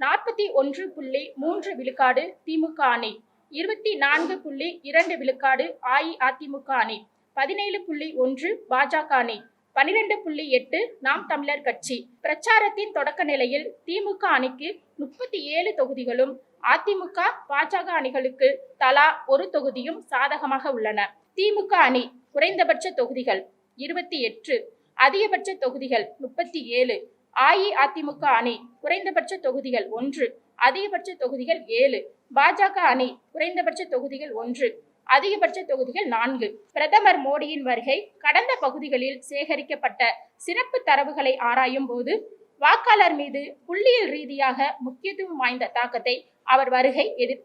நாற்பத்தி ஒன்று புள்ளி மூன்று விழுக்காடு திமுக அணி இருபத்தி நான்கு புள்ளி இரண்டு விழுக்காடு அஇஅதிமுக அணி பதினேழு புள்ளி ஒன்று பாஜக அணி பனிரெண்டு புள்ளி எட்டு நாம் தமிழர் கட்சி. பிரச்சாரத்தின் தொடக்க நிலையில் திமுக அணிக்கு முப்பத்தி ஏழு தொகுதிகளும் அதிமுக பாஜக அணிகளுக்கு தலா ஒரு தொகுதியும் சாதகமாக உள்ளன. திமுக அணி குறைந்தபட்ச தொகுதிகள் இருபத்தி எட்டு அதிகபட்ச தொகுதிகள் முப்பத்தி ஏழு அஇஅதிமுக அணி குறைந்தபட்ச தொகுதிகள் ஒன்று அதிகபட்ச தொகுதிகள் ஏழு பாஜக அணி குறைந்தபட்ச தொகுதிகள் ஒன்று அதிகபட்ச தொகுதிகள் நான்கு. பிரதமர் மோடியின் வருகை கடந்த பகுதிகளில் சேகரிக்கப்பட்ட சிறப்பு தரவுகளை ஆராயும் போது வாக்காளர் மீது புள்ளியியல் ரீதியாக முக்கியத்துவம் வாய்ந்த தாக்கத்தை அவர் வருகை எதிர்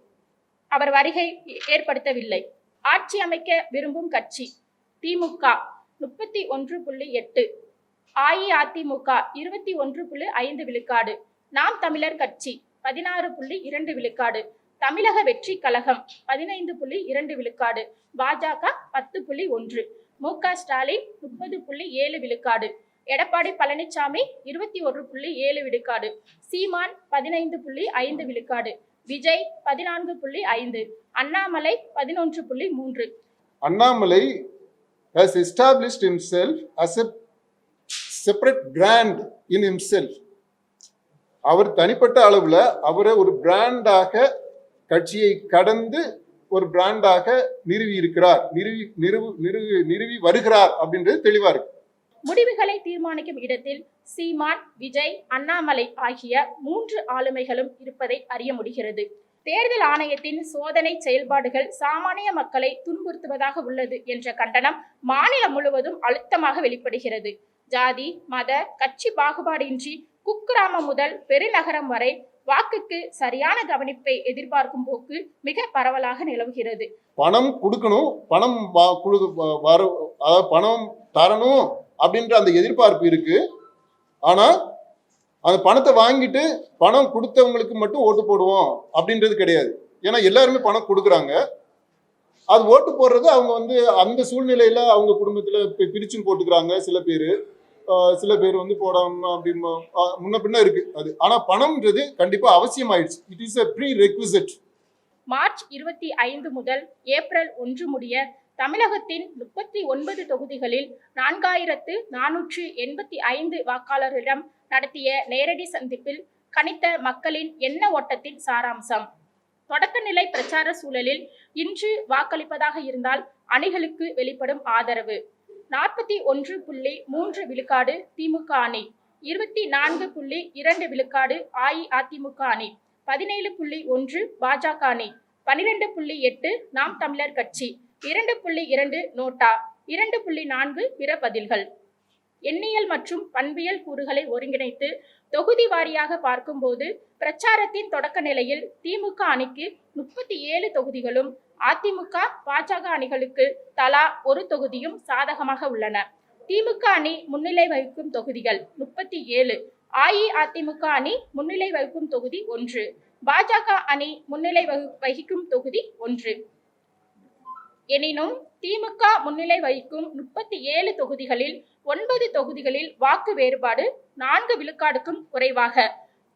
அவர் வருகை ஏற்படுத்தவில்லை. ஆட்சி அமைக்க விரும்பும் கட்சி திமுக முப்பத்தி ஒன்று புள்ளி எட்டு அஇஅதிமுக இருபத்தி ஒன்று புள்ளி ஐந்து விழுக்காடு. நாம் தமிழர் கட்சி பதினாறு புள்ளி இரண்டு விழுக்காடு. தமிழக வெற்றி கழகம் பதினைந்து புள்ளி இரண்டு விழுக்காடு. பாஜக பத்து புள்ளி ஒன்று. மு க ஸ்டாலின் முப்பது புள்ளி ஏழு விழுக்காடு. எடப்பாடி பழனிசாமி இருபத்தி ஒரு புள்ளி ஏழு விழுக்காடு. சீமான் பதினைந்து புள்ளி ஐந்து விழுக்காடு. விஜய் பதினான்கு புள்ளி ஐந்து. அண்ணாமலை பதினொன்று புள்ளி மூன்று. Annamalai has established himself as a separate brand in himself. அவர் தனிப்பட்ட அளவுல அவரை ஒரு பிராண்டாக கட்சியை கடந்து ஒரு பிராண்டாக நிறுவி இருக்கிறார். நிறுவி நிறுவு நிறுவி நிறுவி வருகிறார் அப்படின்றது தெளிவா இருக்கு. முடிவுகளை தீர்மானிக்கும் இடத்தில் சீமான் விஜய் அண்ணாமலை ஆகிய மூன்று ஆளுமைகளும் இருப்பதை அறிய முடிகிறது. தேர்தல் ஆணையத்தின் சோதனை செயல்பாடுகள் சாமானிய மக்களை துன்புறுத்துவதாக உள்ளது என்ற கண்டனம் மாநிலம் முழுவதும் அழுத்தமாக வெளிப்படுகிறது. ஜாதி மத கட்சி பாகுபாடின்றி குக்கிராமம் முதல் பெருநகரம் வரை வாக்குக்கு சரியான கவனிப்பை எதிர்பார்க்கும் போக்கு மிக பரவலாக நிலவுகிறது. பணம் கொடுக்கணும் பணம் வா- அதாவது பணம் தரணும் அப்படின்ற அந்த எதிர்பார்ப்பு இருக்கு. ஆனா அந்த பணத்தை வாங்கிட்டு பணம் கொடுத்தவங்களுக்கு மட்டும் ஓட்டு போடுவோம் அப்படின்றது கிடையாது. ஏன்னா எல்லாருமே பணம் கொடுக்குறாங்க. அது ஓட்டு போடுறது அவங்க வந்து அந்த சூழ்நிலையில அவங்க குடும்பத்துல பி- பிரிச்சும் போட்டுக்கிறாங்க சில பேர். சில பேர் வந்து போடாம அப்படி முன்ன பின்ன இருக்கு அது. ஆனா பணம்ன்றது கண்டிப்பா அவசியமாயிடுச்சு. It is a prerequisite March இருபத்தி ஐந்து முதல் ஏப்ரல் ஒன்று முடிய தமிழகத்தின் முப்பத்தி ஒன்பது தொகுதிகளில் நான்காயிரத்து நானூற்று எண்பத்தி ஐந்து வாக்காளர்களிடம் நடத்திய நேரடி சந்திப்பில் கணித்த மக்களின் எண்ண ஓட்டத்தின் சாராம்சம். தொடக்கநிலை பிரச்சார சூழலில் இன்று வாக்களிப்பதாக இருந்தால் அணிகளுக்கு வெளிப்படும் ஆதரவு. நாற்பத்தி ஒன்று புள்ளி மூன்று விழுக்காடு திமுக அணி இருபத்தி நான்கு புள்ளி இரண்டு விழுக்காடு அஇஅதிமுக அணி பதினேழு புள்ளி ஒன்று பாஜக அணி பனிரெண்டு புள்ளி எட்டு நாம் தமிழர் கட்சி இரண்டு புள்ளி இரண்டு நோட்டா இரண்டு புள்ளி நான்கு பிற பதில்கள். எண்ணியல் மற்றும் பண்பியல் கூறுகளை ஒருங்கிணைத்து தொகுதி வாரியாக பார்க்கும்போது பிரச்சாரத்தின் தொடக்க நிலையில் திமுக அணிக்கு முப்பத்தி ஏழு தொகுதிகளும் அதிமுக பாஜக அணிகளுக்கு தலா ஒரு தொகுதியும் சாதகமாக உள்ளன. திமுக அணி முன்னிலை வகிக்கும் தொகுதிகள் முப்பத்தி ஏழு அஇஅதிமுக அணி முன்னிலை வகிக்கும் தொகுதி ஒன்று பாஜக அணி முன்னிலை வகிக்கும் தொகுதி ஒன்று. எனினும் திமுக முன்னிலை வகிக்கும் முப்பத்தி ஏழு தொகுதிகளில் ஒன்பது தொகுதிகளில் வாக்கு வேறுபாடு நான்கு விழுக்காடுக்கும் குறைவாக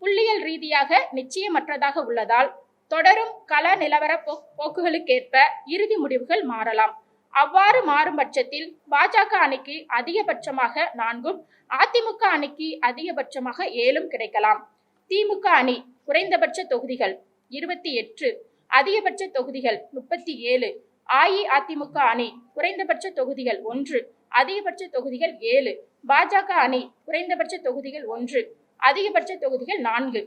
புள்ளியியல் ரீதியாக நிச்சயமற்றதாக உள்ளதால் தொடரும் கள நிலவர போக்குகளுக்கேற்ப இறுதி முடிவுகள் மாறலாம். அவ்வாறு மாறும் பட்சத்தில் பாஜக அணிக்கு அதிகபட்சமாக நான்கும் அதிமுக அணிக்கு அதிகபட்சமாக ஏழும் கிடைக்கலாம். திமுக அணி குறைந்தபட்ச தொகுதிகள் இருபத்தி எட்டு அதிகபட்ச தொகுதிகள் முப்பத்தி ஏழு அஇஅதிமுக அணி குறைந்தபட்ச தொகுதிகள் ஒன்று அதிகபட்ச தொகுதிகள் ஏழு பாஜக அணி குறைந்தபட்ச தொகுதிகள் ஒன்று அதிகபட்ச தொகுதிகள் நான்கு.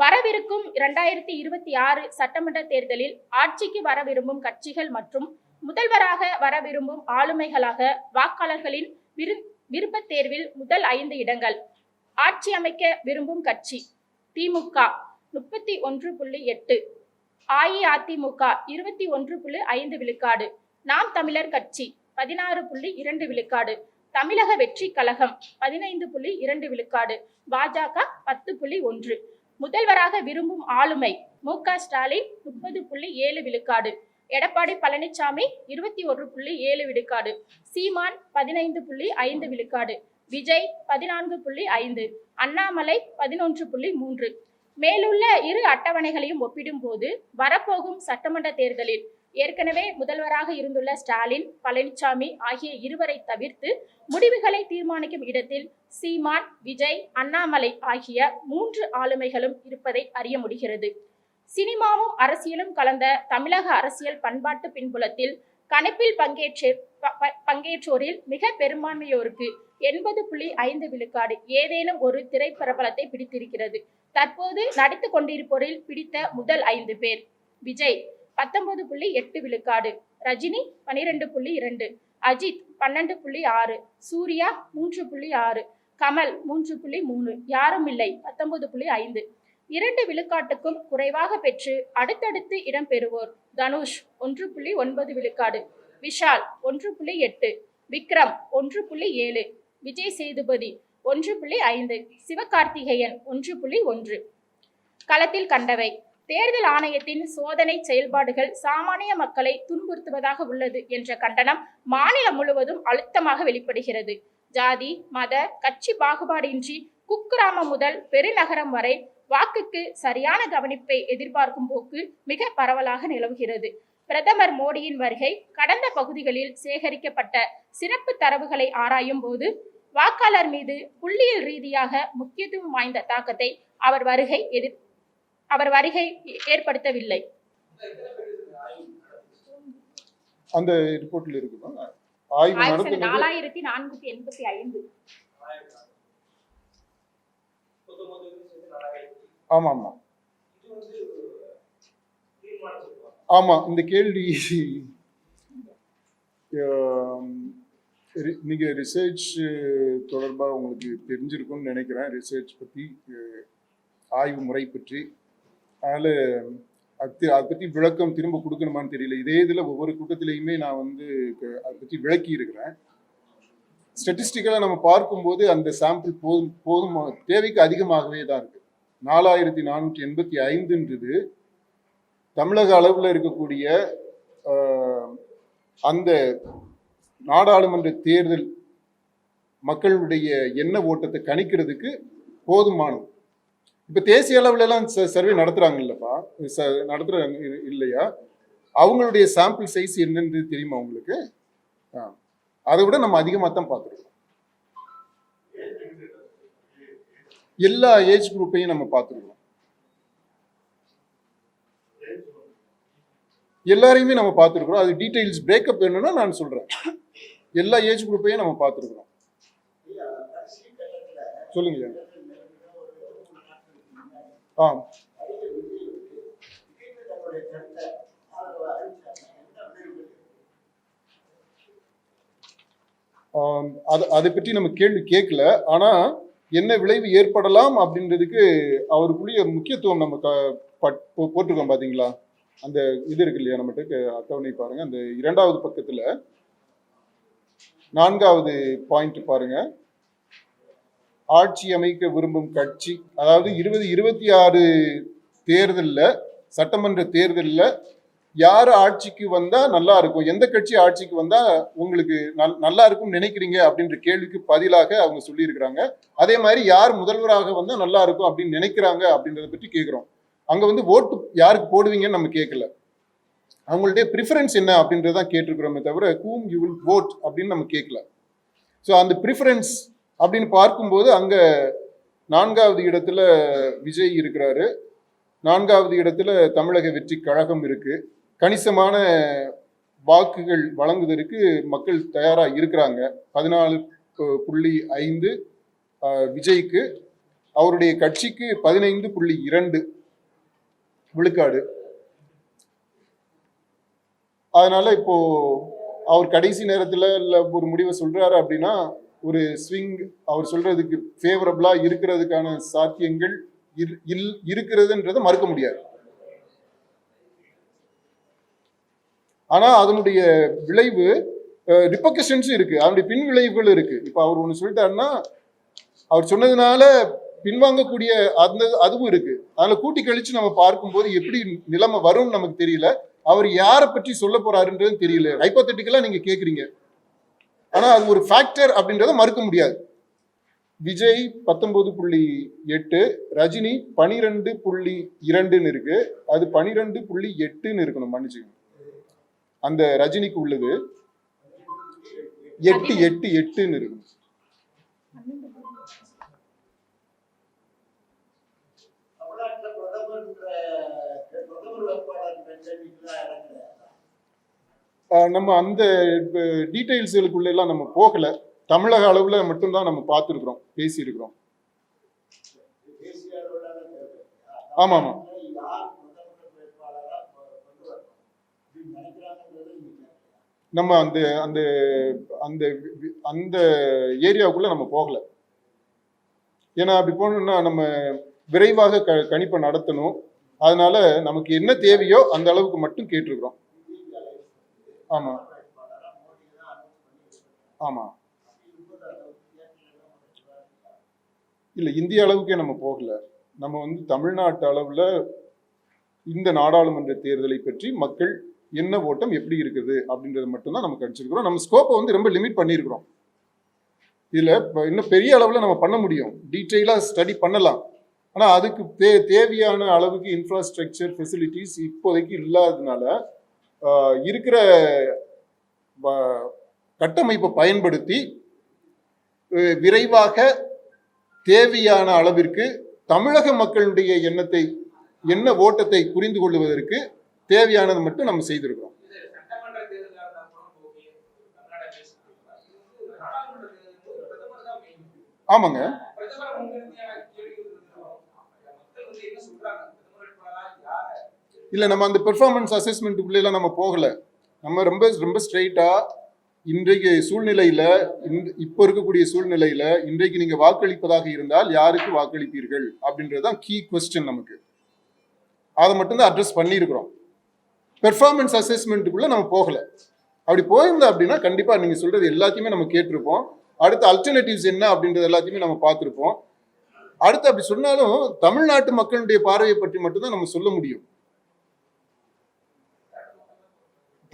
வரவிருக்கும் இரண்டாயிரத்தி இருபத்தி ஆறு சட்டமன்ற தேர்தலில் ஆட்சிக்கு வர விரும்பும் கட்சிகள் மற்றும் முதல்வராக வர விரும்பும் ஆளுமைகளாக வாக்காளர்களின் விரு விருப்பத் தேர்வில் முதல் ஐந்து இடங்கள். ஆட்சி அமைக்க விரும்பும் கட்சி திமுக முப்பத்தி ஒன்று புள்ளி எட்டு அஇஅதிமுக இருபத்தி ஒன்று புள்ளி ஐந்து விழுக்காடு. நாம் தமிழர் கட்சி பதினாறு புள்ளி இரண்டு விழுக்காடு. தமிழக வெற்றி கழகம் பதினைந்து புள்ளி இரண்டு விழுக்காடு. பாஜக பத்து புள்ளி ஒன்று. முதல்வராக விரும்பும் ஆளுமை மு க ஸ்டாலின் முப்பது புள்ளி ஏழு விழுக்காடு எடப்பாடி பழனிசாமி இருபத்தி ஒன்று புள்ளி ஏழு விழுக்காடு சீமான் பதினைந்து புள்ளி ஐந்து விழுக்காடு விஜய் பதினான்கு புள்ளி ஐந்து அண்ணாமலை பதினொன்று புள்ளி மூன்று. மேலுள்ள இரு அட்டவணைகளையும் ஒப்பிடும்போது வரப்போகும் சட்டமன்ற தேர்தலில் ஏற்கனவே முதல்வராக இருந்துள்ள ஸ்டாலின் பழனிசாமி ஆகிய இருவரை தவிர்த்து முடிவுகளை தீர்மானிக்கும் இடத்தில் சீமான் விஜய் அண்ணாமலை ஆகிய மூன்று ஆளுமைகளும் இருப்பதை அறிய முடிகிறது. சினிமாவும் அரசியலும் கலந்த தமிழக அரசியல் பண்பாட்டு பின்புலத்தில் கணிப்பில் பங்கேற்ற ப- ப- பங்கேற்றோரில் மிக பெரும்பான்மையோருக்கு எண்பது புள்ளி ஐந்து விழுக்காடு ஏதேனும் ஒரு திரைப்பிரபலத்தை பிடித்திருக்கிறது. தற்போது நடித்து கொண்டிருப்போரில் பிடித்த முதல் ஐந்து பேர் விஜய். பத்தொன்பது புள்ளி எட்டு விழுக்காடு. ரஜினி பனிரெண்டு புள்ளி இரண்டு. அஜித் பன்னெண்டு புள்ளி ஆறு. சூர்யா மூன்று புள்ளி ஆறு. கமல் மூன்று புள்ளி மூணு. யாரும் இல்லை. பத்தொன்பது புள்ளி ஐந்து. இரண்டு விழுக்காட்டுக்கும் குறைவாக பெற்று அடுத்தடுத்து இடம் பெறுவோர் தனுஷ் ஒன்று புள்ளி ஒன்பது விழுக்காடு. விஷால் ஒன்று புள்ளி எட்டு. விக்ரம் ஒன்று புள்ளி ஏழு. விஜய் சேதுபதி ஒன்று புள்ளி ஐந்து. சிவகார்த்திகேயன் ஒன்று புள்ளி ஒன்று. களத்தில் கண்டவை. தேர்தல் ஆணையத்தின் சோதனை செயல்பாடுகள் சாமானிய மக்களை துன்புறுத்துவதாக உள்ளது என்ற கண்டனம் மாநிலம் முழுவதும் அழுத்தமாக வெளிப்படுகிறது. ஜாதி மத கட்சி பாகுபாடின்றி குக்கிராமம் முதல் பெருநகரம் வரை வாக்குக்கு சரியான கவனிப்பை எதிர்பார்க்கும் போக்கு மிக பரவலாக நிலவுகிறது. பிரதமர் மோடியின் வருகை கடந்த பகுதிகளில் சேகரிக்கப்பட்ட சிறப்பு தரவுகளை ஆராயும் போது வாக்காளர் மீது புள்ளியியல் ரீதியாக முக்கியத்துவம் வாய்ந்த தாக்கத்தை அவர் வருகை எதிர் அவர் வருகை ஏற்படுத்தவில்லை. அந்த ரிப்போர்ட்ல இருக்குமா? ஆய்வு நாலாயிரத்தி நானூத்தி எண்பத்தி ஐந்து. ஆமா ஆமா ஆமா இந்த கேள்வி ஆம், ரி- நீங்க ரிசர்ச் தொடர்பா உங்களுக்கு தெரிஞ்சிருக்கும்னு நினைக்கிறேன். ரிசர்ச் பத்தி அஹ், ஆய்வு முறை பற்றி அதனால் அது அதை பற்றி விளக்கம் திரும்ப கொடுக்கணுமான்னு தெரியல. இதே இதில் ஒவ்வொரு கூட்டத்திலையுமே நான் வந்து அதை பற்றி விளக்கி இருக்கிறேன். ஸ்டட்டிஸ்டிக்கலாக நம்ம பார்க்கும்போது அந்த சாம்பிள் போதும் போதும் தேவைக்கு அதிகமாகவே தான் இருக்குது நாலாயிரத்தி நானூற்றி எண்பத்தி ஐந்துன்றது தமிழக அளவில் இருக்கக்கூடிய அந்த நாடாளுமன்ற தேர்தல் மக்களுடைய எண்ண ஓட்டத்தை கணிக்கிறதுக்கு போதுமானது. இப்போ தேசிய அளவுலலாம் ச சர்வே நடத்துகிறாங்க இல்லைப்பா ச- நடத்துகிறாங்க இ- இல்லையா? அவங்களுடைய சாம்பிள் சைஸ் என்னன்றது தெரியுமா உங்களுக்கு? ஆ. அதை விட நம்ம அதிகமாக தான் பார்த்துருக்கோம். எல்லா ஏஜ் குரூப்பையும் நம்ம பார்த்துருக்கோம். எல்லாரையுமே நம்ம பார்த்துருக்குறோம். அது டீட்டெயில்ஸ் பிரேக்கப் வேணும்னா நான் சொல்கிறேன் எல்லா ஏஜ் குரூப்பையும் நம்ம பார்த்துருக்குறோம். சொல்லுங்க ஐயா. ஆம், அது அதை பற்றி நம்ம கேள்வி கேட்கல. ஆனா என்ன விளைவு ஏற்படலாம் அப்படின்றதுக்கு அவருக்குரிய முக்கியத்துவம் நம்ம க- பட்- போ- போட்டிருக்கோம் பாத்தீங்களா? அந்த இது இருக்கு இல்லையா நம்மகிட்ட? அட்டவணை பாருங்க. அந்த இரண்டாவது பக்கத்துல நான்காவது பாயிண்ட் பாருங்க. ஆட்சி அமைக்க விரும்பும் கட்சி அதாவது இருபது இருபத்தி ஆறு தேர்தலில் சட்டமன்ற தேர்தலில் யார் ஆட்சிக்கு வந்தால் நல்லா இருக்கும்? எந்த கட்சி ஆட்சிக்கு வந்தால் உங்களுக்கு நல்- நல்லா இருக்கும்னு நினைக்கிறீங்க? அப்படின்ற கேள்விக்கு பதிலாக அவங்க சொல்லியிருக்கிறாங்க. அதே மாதிரி யார் முதல்வராக வந்தால் நல்லா இருக்கும் அப்படின்னு நினைக்கிறாங்க அப்படின்றத பற்றி கேட்குறோம் அங்கே வந்து ஓட்டு யாருக்கு போடுவீங்கன்னு நம்ம கேட்கல அவங்களுடைய ப்ரிஃபரன்ஸ் என்ன அப்படின்றதான் கேட்டிருக்கிறோமே தவிர ஹூம் யூ வில் ஓட் அப்படின்னு நம்ம கேட்கல ஸோ அந்த ப்ரிஃபரன்ஸ் அப்படின்னு பார்க்கும்போது அங்க நான்காவது இடத்துல விஜய் இருக்கிறாரு. நான்காவது இடத்துல தமிழக வெற்றி கழகம் இருக்கு. கணிசமான வாக்குகள் வழங்குவதற்கு மக்கள் தயாராக இருக்கிறாங்க. பதினாலு புள்ளி ஐந்து விஜய்க்கு அவருடைய கட்சிக்கு பதினைந்து புள்ளி இரண்டு விழுக்காடு. அதனால இப்போ அவர் கடைசி நேரத்தில் இல்லை ஒரு முடிவை சொல்றாரு அப்படின்னா ஒரு ஸ்விங் அவர் சொல்றதுக்கு ஃபேவரபிளா இருக்கிறதுக்கான சாத்தியங்கள் இல் இருக்கிறதுன்றதை மறுக்க முடியாது. ஆனா அதனுடைய விளைவு ரிப்பகஷன்ஸும் இருக்கு. அதனுடைய பின் விளைவுகள் இருக்கு. இப்போ அவர் ஒன்று சொல்லிட்டாருன்னா அவர் சொன்னதுனால பின்வாங்கக்கூடிய அந்த அதுவும் இருக்கு. அதில் கூட்டி கழிச்சு நம்ம பார்க்கும்போது எப்படி நிலைமை வரும்னு நமக்கு தெரியல. அவர் யாரை பற்றி சொல்ல போறாருன்றது தெரியல. ஹைப்போத்தட்டிக்கலா நீங்க கேக்குறீங்க. ஆனா அது ஒரு ஃபேக்டர் அப்படின்றத மறுக்க முடியாது. விஜய் பத்தொன்பது புள்ளி எட்டு ரஜினி பனிரெண்டு புள்ளி இரண்டுன்னு இருக்கு. அது பனிரெண்டு புள்ளி எட்டுன்னு இருக்கணும் மன்னிச்சுக்கணும் அந்த ரஜினிக்கு உள்ளது. எட்டு எட்டு எட்டுன்னு இருக்கணும். பிரதமர் நம்ம அந்த டீட்டெயில்ஸுக்குள்ள எல்லாம் நம்ம போகல. தமிழக அளவுல மட்டும்தான் நம்ம பார்த்துருக்குறோம் பேசியிருக்கிறோம். ஆமாம். ஆமாம் ஆமா, ஆமா. நம்ம அந்த அந்த அந்த வி- அந்த ஏரியாவுக்குள்ள நம்ம போகல. ஏன்னா அப்படி போகணுன்னா நம்ம விரைவாக க கணிப்பை நடத்தணும். அதனால நமக்கு என்ன தேவையோ அந்த அளவுக்கு மட்டும் கேட்டிருக்கிறோம். ஆமா. ஆமா. இல்ல இந்திய அளவுக்கே நம்ம போகல. நம்ம வந்து தமிழ்நாட்டு அளவுல இந்த நாடாளுமன்ற தேர்தலை பற்றி மக்கள் என்ன ஓட்டம் எப்படி இருக்குது அப்படின்றது மட்டும்தான் நம்ம கடிச்சிருக்கிறோம் நம்ம ஸ்கோப்பை வந்து ரொம்ப லிமிட் பண்ணியிருக்கிறோம் இதுல இப்போ இன்னும் பெரிய அளவுல நம்ம பண்ண முடியும். டீட்டெயிலாக ஸ்டடி பண்ணலாம். ஆனா அதுக்கு தே தேவையான அளவுக்கு இன்ஃப்ராஸ்ட்ரக்சர் ஃபெசிலிட்டிஸ் இப்போதைக்கு இல்லாததுனால இருக்கிற வ- கட்டமைப்பை பயன்படுத்தி விரைவாக தேவையான அளவிற்கு தமிழக மக்களுடைய எண்ணத்தை என்ன ஓட்டத்தை புரிந்து கொள்வதற்கு தேவையானது மட்டும் நம்ம செய்திருக்கிறோம். ஆமாங்க சட்டமன்ற தேர்தலா இருந்தா கூட ஓகே கர்நாடகா பேசிட்டு இது வந்து நாடாளுமன்ற தேர்தல் போது பிரதமர் தான் மெயின் ஆமாங்க பிரதமர் முன்னிறுத்தியான கேள்விகள் இருக்கிறோம் மக்கள் வந்து என்ன சொல்றாங்க பிரதமர் வேட்பாளரா யார இல்லை நம்ம அந்த பெர்ஃபார்மன்ஸ் அசஸ்மெண்ட்டுக்குள்ளே நம்ம போகலை. நம்ம ரொம்ப ரொம்ப ஸ்ட்ரைட்டாக இன்றைக்கு சூழ்நிலையில் இந்த இப்போ இருக்கக்கூடிய சூழ்நிலையில் இன்றைக்கு நீங்கள் வாக்களிப்பதாக இருந்தால் யாருக்கு வாக்களிப்பீர்கள்? அப்படின்றது தான் கீ கொஸ்டின் நமக்கு. அதை மட்டும்தான் அட்ரஸ் பண்ணியிருக்கிறோம். பெர்ஃபார்மன்ஸ் அசஸ்மெண்ட்டுக்குள்ளே நம்ம போகலை. அப்படி போயிருந்தோம் அப்படின்னா கண்டிப்பாக நீங்கள் சொல்கிறது எல்லாத்தையுமே நம்ம கேட்டிருப்போம். அடுத்த அல்டர்னேட்டிவ்ஸ் என்ன அப்படின்றது எல்லாத்தையுமே நம்ம பார்த்துருப்போம். அடுத்து அப்படி சொன்னாலும் தமிழ்நாட்டு மக்களுடைய பார்வையை பற்றி மட்டும்தான் நம்ம சொல்ல முடியும்.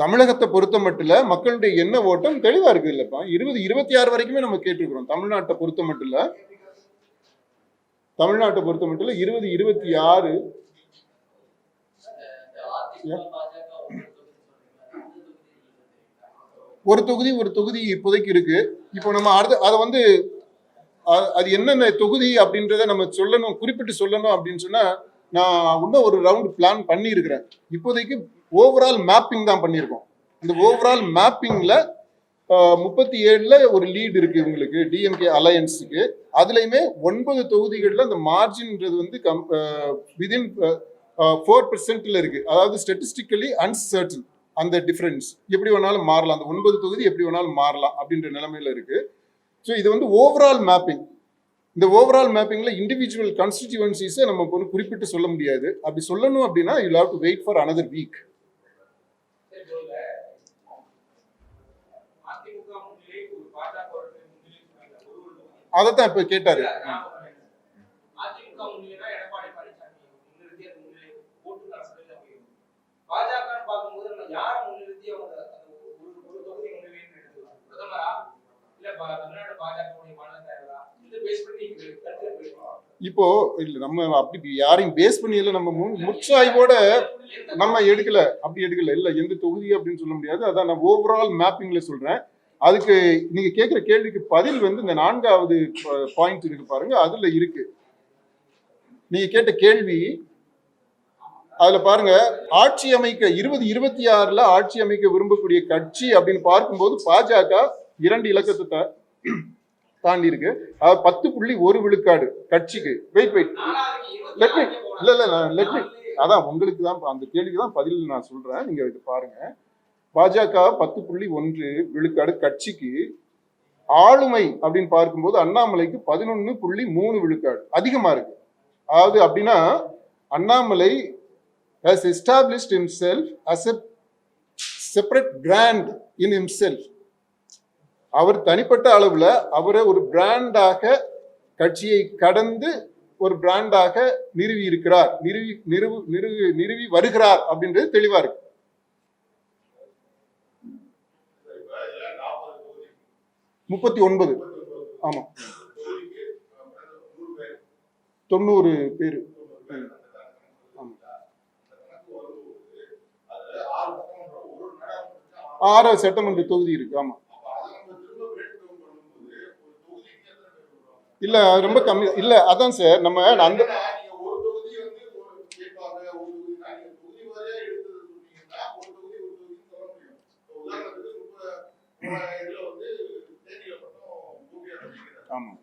தமிழகத்தை பொறுத்த மட்டும் மக்களுடைய எண்ண ஓட்டம் தெளிவா இருக்கு இல்லப்பா இருபது இருபத்தி ஆறு வரைக்குமே நம்ம கேட்டிருக்கிறோம். தமிழ்நாட்டை பொறுத்த மட்டும் இல்ல தமிழ்நாட்டை பொறுத்த மட்டும் இல்ல இருபது இருபத்தி ஆறு ஒரு தொகுதி ஒரு தொகுதி இப்போதைக்கு இருக்கு. இப்போ நம்ம அடுத்த அதை வந்து அது என்னென்ன தொகுதி அப்படின்றத நம்ம சொல்லணும் குறிப்பிட்டு சொல்லணும் அப்படின்னு சொன்னா நான் இன்னும் ஒரு ரவுண்ட் பிளான் பண்ணியிருக்கிறேன். இப்போதைக்கு ஓவரால் மேப்பிங் தான் பண்ணியிருக்கோம். இந்த ஓவரால் மேப்பிங்கில் முப்பத்தி ஏழில் ஒரு லீட் இருக்கு இவங்களுக்கு டிஎம்கே அலையன்ஸுக்கு அதுலேயுமே ஒன்பது தொகுதிகளில் அந்த மார்ஜின்ன்றது வந்து கம் விதின் ஃபோர் பெர்சென்ட்ல இருக்கு. அதாவது ஸ்டெட்டிஸ்டிக்கலி அன்சர்டன் அந்த டிஃப்ரென்ஸ் எப்படி வேணாலும் மாறலாம். அந்த ஒன்பது தொகுதி எப்படி வேணாலும் மாறலாம் அப்படின்ற நிலைமையில இருக்கு. ஸோ இது வந்து ஓவரால் மேப்பிங் இந்த ஓவரால் மேப்பிங்கில் இண்டிவிஜுவல் கான்ஸ்டிடியூவன்சிஸை நம்ம வந்து குறிப்பிட்டு சொல்ல முடியாது. அப்படி சொல்லணும் அப்படின்னா you have to wait for another week சரி சொல்லுங்க அதிமுக முன்னிலை ஒரு பாஜக ஒரு முன்னிலை சொன்னாங்க ஒரு ஒரு தொகுதி. அதை தான் இப்போ கேட்டாரு இல்ல, நான் சொல்றேன். அதிமுக முன்னிலைனா எடப்பாடி பழனிசாமி முன்னிறுத்தி அந்த முன்னிலை ஓட்டுநர் சதவீதம் உயரும். பாஜகன்னு பார்க்கும்போது நம்ம யாரை முன்னிறுத்தி அவங்க அந்த ஒரு ஒரு தொகுதி முன்னிலைன்னு எடுத்துக்கலாம் பிரதமரா இல்ல பா- தமிழ்நாடு பாஜகவுடைய மாநில தலைவரா இந்த பேஸ் பண்ணி நீங்க கருத்து போயிருக்கோம் இப்போ இல்ல நம்ம அப்படி யாரையும் பேஸ் பண்ணி இல்ல நம்ம முற்றாய்வோட நம்ம எடுக்கல. அப்படி எடுக்கல. இல்ல எந்த தொகுதி அப்படின்னு சொல்ல முடியாது. அதான் நான் ஓவரால் மேப்பிங்ல சொல்றேன். அதுக்கு நீங்க கேட்குற கேள்விக்கு பதில் வந்து இந்த நான்காவது பாயிண்ட் இருக்கு பாருங்க. அதுல இருக்கு. நீங்க கேட்ட கேள்வி அதுல பாருங்க ஆட்சி அமைக்க இருபது இருபத்தி ஆறுல ஆட்சி அமைக்க விரும்பக்கூடிய கட்சி அப்படின்னு பார்க்கும்போது பாஜக இரண்டு இலக்கத்தை தாண்டி இருக்கு அதாவது பத்து புள்ளி ஒரு விழுக்காடு கட்சிக்கு. வெயிட் வெயிட் லெட் இல்ல, இல்ல, லெட் let அதான் உங்களுக்கு தான் அந்த கேள்விக்கு தான் பதில் நான் சொல்றேன். நீங்க இது பாருங்க. பாஜக பத்து புள்ளி ஒன்று விழுக்காடு கட்சிக்கு ஆளுமை அப்படின்னு பார்க்கும்போது அண்ணாமலைக்கு பதினொன்று புள்ளி மூணு விழுக்காடு அதிகமா இருக்கு. அதாவது அப்படின்னா Annamalai has self as as a brand in in self அவர் தனிப்பட்ட அளவில் அவரை ஒரு பிராண்டாக கட்சியை கடந்து ஒரு பிராண்டாக நிறுவி இருக்கிறார். நிறுவி நிறுவு நிறுவி நிறுவி வருகிறார் அப்படின்றது தெளிவாக இருக்கு. முப்பத்தி ஒன்பது. ஆமா. தொண்ணூறு பேர். ஆறு சட்டமன்ற தொகுதி இருக்கு. ஆமா. இல்ல ரொம்ப கம்மி இல்ல அதான் சார் நம்ம அந்த ஆமாம்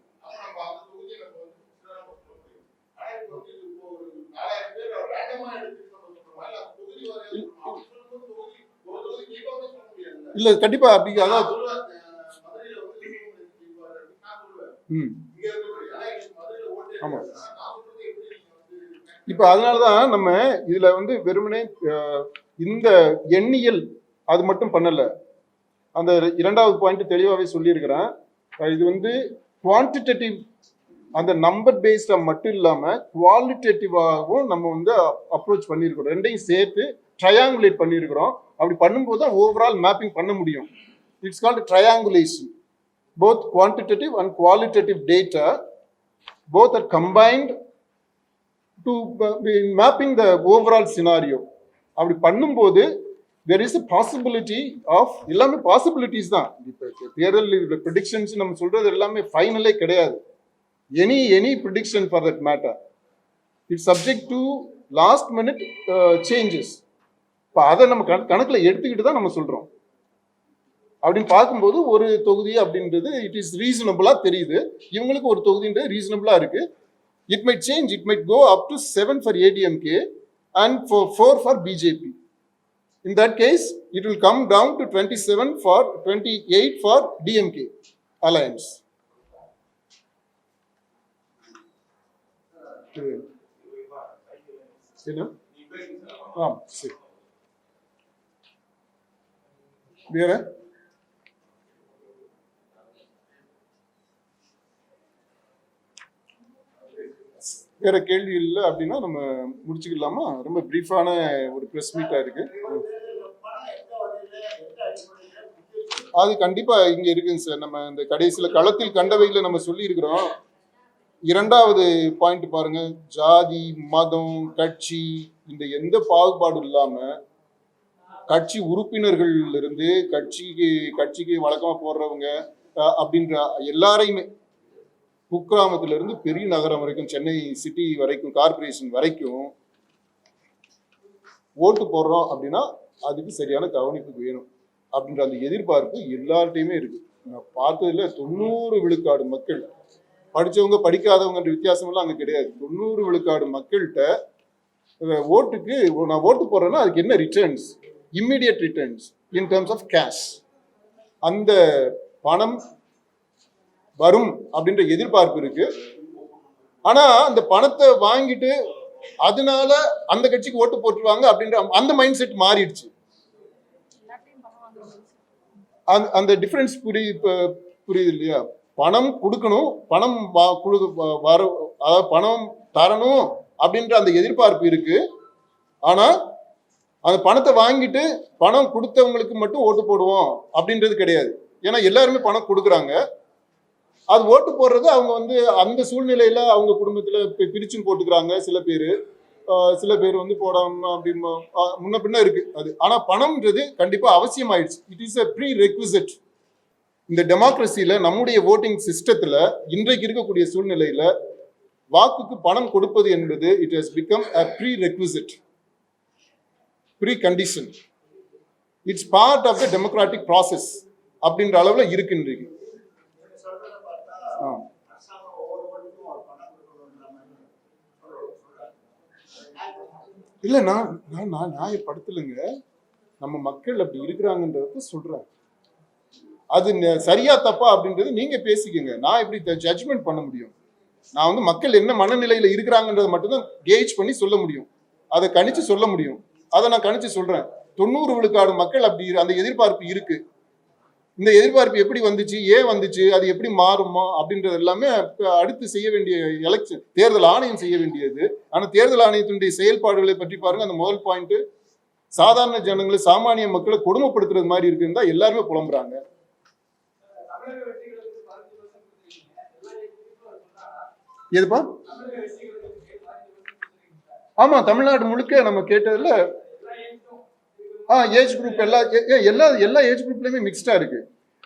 இல்ல கண்டிப்பா அப்படி அதான் ம். ஆமா. இப்ப அதனாலதான் நம்ம இதுல வந்து வெறுமனே இந்த எண்ணியல் அது மட்டும் பண்ணல. அந்த இரண்டாவது பாயிண்ட் தெளிவாகவே சொல்லியிருக்கிறேன். இது வந்து குவான்டிடேட்டிவ் அந்த நம்பர் பேஸ்டா மட்டும் இல்லாம குவாலிட்டேட்டிவாகவும் நம்ம வந்து அப்ரோச் பண்ணியிருக்கிறோம் ரெண்டையும் சேர்த்து ட்ரையாங்குலேட் பண்ணியிருக்கிறோம் அப்படி பண்ணும்போது தான் ஓவரால் மேப்பிங் பண்ண முடியும். It's called triangulation both quantitative and qualitative data both are combined to mapping the overall scenario அப்படி பண்ணும்போது there is a possibility of எல்லாமே பாசிபிலிட்டிஸ் தான். இப்போ தேர்தல் ப்ரிடிக்ஷன்ஸ் நம்ம சொல்றது எல்லாமே ஃபைனலே கிடையாது. Any any prediction for that matter it's subject to last minute changes இப்போ அதை நம்ம கண கணக்கில் எடுத்துக்கிட்டு தான் நம்ம சொல்கிறோம் அப்படின்னு பார்க்கும்போது ஒரு தொகுதி அப்படின்றது இட் இஸ் ரீசனபிளாக தெரியுது. இவங்களுக்கு ஒரு தொகுதின்றது ரீசனபுளாக இருக்குது it might change it might go up to seven for ADMK and four four for BJP In that case, it will come down to 27 for 28 for DMK alliance. You know? Um, see. Vera? வேற கேள்வி இல்லை அப்படின்னா நம்ம முடிச்சுக்கலாமா? ரொம்ப பிரீஃபான ஒரு press மீட்டாக இருக்கு. அது கண்டிப்பா இங்க இருக்குங்க சார். நம்ம இந்த கடைசியில களத்தில் கண்டவையில் நம்ம சொல்லி இருக்கிறோம் இரண்டாவது பாயிண்ட் பாருங்க. ஜாதி மதம் கட்சி இந்த எந்த பாகுபாடும் இல்லாம கட்சி உறுப்பினர்கள் இருந்து கட்சிக்கு கட்சிக்கு வழக்கமா போடுறவங்க அப்படின்ற எல்லாரையுமே குக்கிராமத்திலிருந்து பெரிய நகரம் வரைக்கும் சென்னை சிட்டி வரைக்கும் கார்ப்பரேஷன் வரைக்கும் ஓட்டு போடுறோம் அப்படின்னா அதுக்கு சரியான கவனிப்பு வேணும் அப்படின்ற அந்த எதிர்பார்ப்பு எல்லார்ட்டையுமே இருக்கு. நான் பார்த்ததுல தொண்ணூறு விழுக்காடு மக்கள் படித்தவங்க படிக்காதவங்கன்ற வித்தியாசமெல்லாம் அங்கே கிடையாது. தொண்ணூறு விழுக்காடு மக்கள்கிட்ட ஓட்டுக்கு நான் ஓட்டு போடுறேன்னா அதுக்கு என்ன returns immediate returns in terms of cash அந்த பணம் வரும் அப்படின்ற எதிர்பார்ப்பு இருக்கு. ஆனா அந்த பணத்தை வாங்கிட்டு அதனால அந்த கட்சிக்கு ஓட்டு போட்டுருவாங்க அப்படின்ற அந்த மைண்ட் செட் மாறிடுச்சு. அந்த அந்த டிஃபரன்ஸ் புரி புரியுது இல்லையா? பணம் கொடுக்கணும் பணம் வா- குடு வ- வர அதாவது பணம் தரணும் அப்படின்ற அந்த எதிர்பார்ப்பு இருக்கு. ஆனா அந்த பணத்தை வாங்கிட்டு பணம் கொடுத்தவங்களுக்கு மட்டும் ஓட்டு போடுவோம் அப்படின்றது கிடையாது. ஏன்னா எல்லாருமே பணம் கொடுக்குறாங்க. அது ஓட்டு போடுறது அவங்க வந்து அந்த சூழ்நிலையில அவங்க குடும்பத்துல இப்போ பிரிச்சும் போட்டுக்கிறாங்க சில பேர். சில பேர் வந்து போடாம அப்படி முன்ன பின்ன இருக்கு அது. ஆனா பணம்ன்றது கண்டிப்பா அவசியம் ஆயிடுச்சு it is a prerequisite இந்த டெமோக்ரஸியில நம்முடைய ஓட்டிங் சிஸ்டத்துல இன்றைக்கு இருக்கக்கூடிய சூழ்நிலையில வாக்குக்கு பணம் கொடுப்பது என்பது it has become a prerequisite precondition it's part of the democratic process அப்படின்ற அளவில் இருக்கு இன்றைக்கு சொல்றத பார்த்தா ஆ. அரசாங்கம் ஒவ்வொரு ஓட்டுக்கும் ஒரு பணம் கொடுக்கணுன்ற மாதிரி சொல்றாங்க. இல்ல நான் நான் நான் நியாயப்படுத்தலைங்க. நம்ம மக்கள் அப்படி இருக்கிறாங்கன்றத சொல்றேன் அது ந- சரியா தப்பா அப்படின்றது நீங்க பேசிக்கங்க. நான் எப்படி ஜட்ஜ்மெண்ட் பண்ண முடியும்? நான் வந்து மக்கள் என்ன மனநிலையில இருக்கிறாங்கன்றத மட்டும்தான் கேஜ் பண்ணி சொல்ல முடியும். அதை கணிச்சு சொல்ல முடியும். அதை நான் கணிச்சு சொல்றேன். தொண்ணூறு விழுக்காடு மக்கள் அப்படி அந்த எதிர்பார்ப்பு இருக்கு. இந்த எதிர்பார்ப்பு எப்படி வந்துச்சு ஏன் வந்துச்சு அது எப்படி மாறுமா அப்படின்றது எல்லாமே அடுத்து செய்ய வேண்டிய எலெக்ஷன் தேர்தல் ஆணையம் செய்ய வேண்டியது. ஆனால் தேர்தல் ஆணையத்தினுடைய செயல்பாடுகளை பற்றி பாருங்க அந்த முதல் பாயிண்ட் சாதாரண ஜனங்களை சாமானிய மக்களை கொடுமைப்படுத்துறது மாதிரி இருக்குன்னு தான் எல்லாருமே புலம்புறாங்க. எதுப்பா? ஆமா தமிழ்நாடு முழுக்க நம்ம கேட்டதுல ஆ ஏஜ் குரூப் எல்லா எல்லா எல்லா ஏஜ் குரூப்லயுமே மிக்ஸ்டா இருக்கு.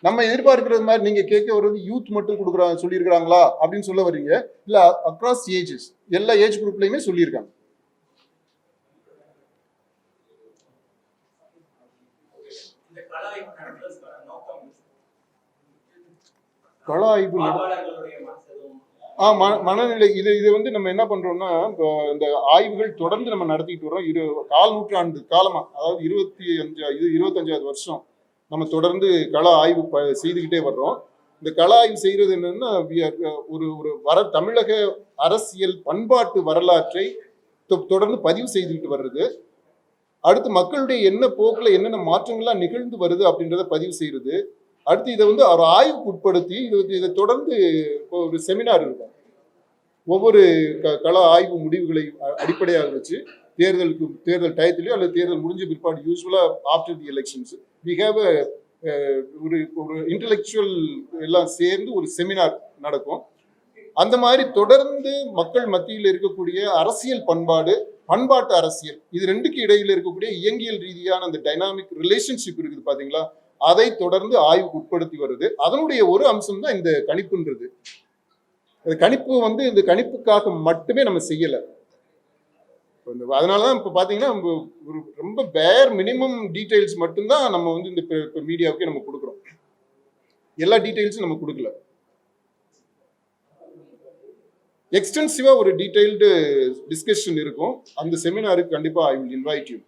நம்ம எதிர்பார்க்கிறது மாதிரி நீங்க கேட்க வர்றது யூத் மட்டும் கொடுக்குறாங்க சொல்லியிருக்கிறாங்களா அப்படின்னு சொல்ல வரீங்க இல்ல அக்ராஸ் ஏஜஸ் எல்லா ஏஜ் குரூப்லயுமே சொல்லியிருக்காங்க. இந்த கள ஆய்வு மனநிலை இது இது வந்து நம்ம என்ன பண்றோம்னா இப்போ இந்த ஆய்வுகள் தொடர்ந்து நம்ம நடத்திட்டு வரோம் இரு கால் நூற்றாண்டு காலமா அதாவது இருபத்தி அஞ்சா இது இருபத்தஞ்சாவது வருஷம் நம்ம தொடர்ந்து கள ஆய்வு ப செய்துக்கிட்டே வர்றோம். இந்த கள ஆய்வு செய்யறது என்னன்னா ஒரு ஒரு வர தமிழக அரசியல் பண்பாட்டு வரலாற்றை தொ- தொடர்ந்து பதிவு செய்துக்கிட்டு வர்றது. அடுத்து மக்களுடைய என்ன போக்கில் என்னென்ன மாற்றங்கள்லாம் நிகழ்ந்து வருது அப்படின்றத பதிவு செய்யறது அடுத்து இதை வந்து ஒரு ஆய்வுக்கு உட்படுத்தி இது வந்து இதை தொடர்ந்து ஒரு செமினார் இருக்கும். ஒவ்வொரு க கள ஆய்வு முடிவுகளை அடிப்படையாக வச்சு தேர்தலுக்கு தேர்தல் டயத்துலேயோ அல்லது தேர்தல் முடிஞ்ச பிற்பாடு யூஸ்வலாக after the elections we have ஒரு ஒரு இன்டலெக்சுவல் எல்லாம் சேர்ந்து ஒரு செமினார் நடக்கும். அந்த மாதிரி தொடர்ந்து மக்கள் மத்தியில் இருக்கக்கூடிய அரசியல் பண்பாடு பண்பாட்டு அரசியல் இது ரெண்டுக்கு இடையில் இருக்கக்கூடிய இயங்கியல் ரீதியான அந்த டைனாமிக் ரிலேஷன்ஷிப் இருக்குது பார்த்தீங்களா அதை தொடர்ந்து ஆய்வுக்கு உட்படுத்தி வருது. அதனுடைய ஒரு அம்சம் தான் இந்த கணிப்புன்றது. இந்த கணிப்பு வந்து இந்த கணிப்புக்காக மட்டுமே நம்ம செய்யலை. அதனால தான் இப்போ பார்த்தீங்கன்னா நம்ம ஒரு ரொம்ப பேர் மினிமம் டீட்டெயில்ஸ் மட்டும்தான் நம்ம வந்து இந்த மீடியாவுக்கே நம்ம கொடுக்குறோம். எல்லா டீட்டெயில்ஸும் நம்ம கொடுக்கல. எக்ஸ்டென்சிவாக ஒரு டீட்டெயில்டு டிஸ்கஷன் இருக்கும். அந்த செமினாருக்கு கண்டிப்பாக ஐ வில் இன்வைட் யூ